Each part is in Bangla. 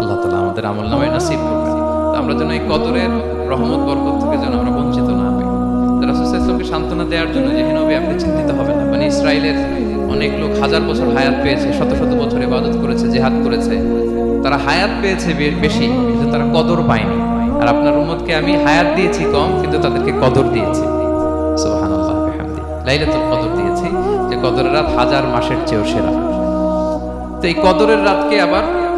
আল্লাহ তালা আমাদের আমল নামায় নাসিব করবেন। আমরা যেন এই কদরের রহমত, বরকত থেকে যেন আমরা বঞ্চিত না হই। রাসুসাল্লামকে সান্ত্বনা দেওয়ার জন্য যে নবী, আপনি চিন্তিত হবেন না। মানে ইসরায়েলের অনেক লোক হাজার বছর হায়াত পেয়েছে, শত শত বছর ইবাদত করেছে, জেহাদ করেছে। তারা হায়াত পেয়েছে বেশি, কিন্তু তারা কদর পায়নি। আর আপনার উম্মতকে আমি হায়াত দিয়েছি কম, কিন্তু তাদেরকে কদর দিয়েছি। লাইলাতুল কদর দিয়েছি, যে কদরের রাত হাজার মাসের চেয়েও সেরা। তো এই কদরের রাতকে আবার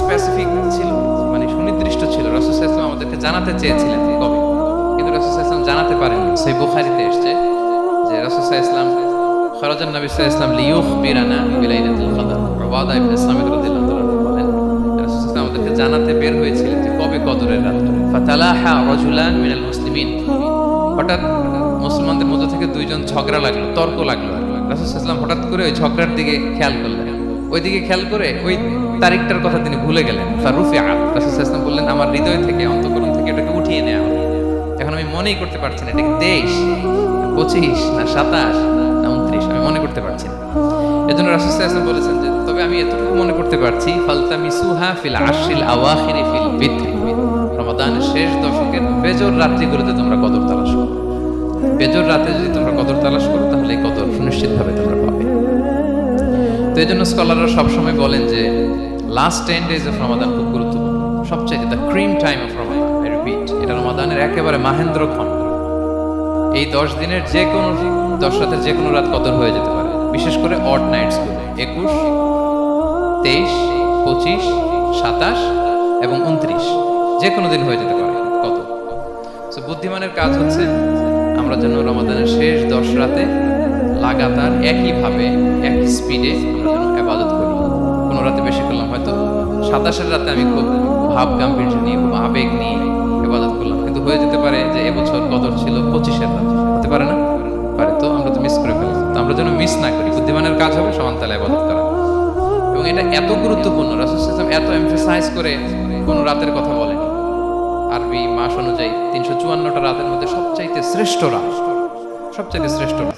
স্পেসিফিক ছিল মানে সুনির্দিষ্ট ছিল। আমাদেরকে জানাতে চেয়েছিলেন কবে? কিন্তু জানাতে সেই বুখারিতে এসছে যে ইসলাম নবী ইসলাম বিরানা বিলাইলাতুল কদর ইবনে আমাদেরকে জানাতে বের যে কবে কদরের রাত ফাতালাহা রাজুলান মিনাল মুসলিমিন। হঠাৎ মুসলমানদের মধ্যে থেকে দুইজন ঝগড়া লাগল, তর্ক লাগল। রাসুল ইসলাম হঠাৎ করে ওই ঝগড়ার দিকে খেয়াল করলেন। ওইদিকে খেয়াল করে ওই তারিখটার কথা তিনি ভুলে গেলেন। ফারুফি রাসুল বললেন, আমার হৃদয় থেকে অন্তকরণ থেকে এটাকে উঠিয়ে নেওয়া হবে। এখন আমি মনেই করতে পারছি না এটা কি তেইশ পঁচিশ, না সাতাশ, না উনত্রিশ, আমি মনে করতে পারছি না। এজন্য রাসুল ইসলাম বলেছেন যে, তবে আমি এতটুকু মনে করতে পারছি ফালতা সুহা ফিল আশিল আওয়াখিরি ফিল বিদ্রি। রমাদানের শেষ দশকের বেজর রাত্রিগুলোতে তোমরা কদর তালাশ করো। বেজর রাতে যদি তোমরা কদর তালাশ করো, তাহলে এই কদর সুনিশ্চিতভাবে তোমরা পাবে। তো এই জন্য স্কলাররা সবসময় বলেন যে last ten days of Ramadan খুব গুরুত্বপূর্ণ। সবচেয়ে the cream time of Ramadan I repeat এটা রমাদানের একেবারে মাহেন্দ্র ক্ষণ। এই দশ দিনের যে কোনো দশ রাতের যে কোনো রাত কদর হয়ে যেতে পারে। বিশেষ করে অড নাইটসগুলো, একুশ, তেইশ, পঁচিশ, সাতাশ এবং উনত্রিশ, যে কোনো দিন হয়ে যেতে পারে কত বুদ্ধিমানের কাজ হচ্ছে আমরা যেন রমাদানের শেষ দশ রাতে লাগাতার একইভাবে, একই স্পিডে আবাদত করি। কোনো রাতে বেশি করলাম, হয়তো সাতাশের রাতে আমি খুব ভাব গাম্ভীর্য নিয়ে, খুব আবেগ নিয়ে আবাদত করলাম। কিন্তু হয়ে যেতে পারে যে এবছর কদর ছিল পঁচিশের রাত। হতে পারে না? পারে তো, আমরা তো মিস করে ফেললাম তো আমরা যেন মিস না করি, বুদ্ধিমানের কাজ হবে, সমান তালে আবাদত করা। এবং এটা এত গুরুত্বপূর্ণ, রাসুল ইসলাম এত এমফেসাইজ করে কোনো রাতের কথা বলেন। আরবি মাস অনুযায়ী তিনশো চুয়ান্নটা রাতের মধ্যে সবচাইতে শ্রেষ্ঠ রাত, সবচাইতে শ্রেষ্ঠ রাত।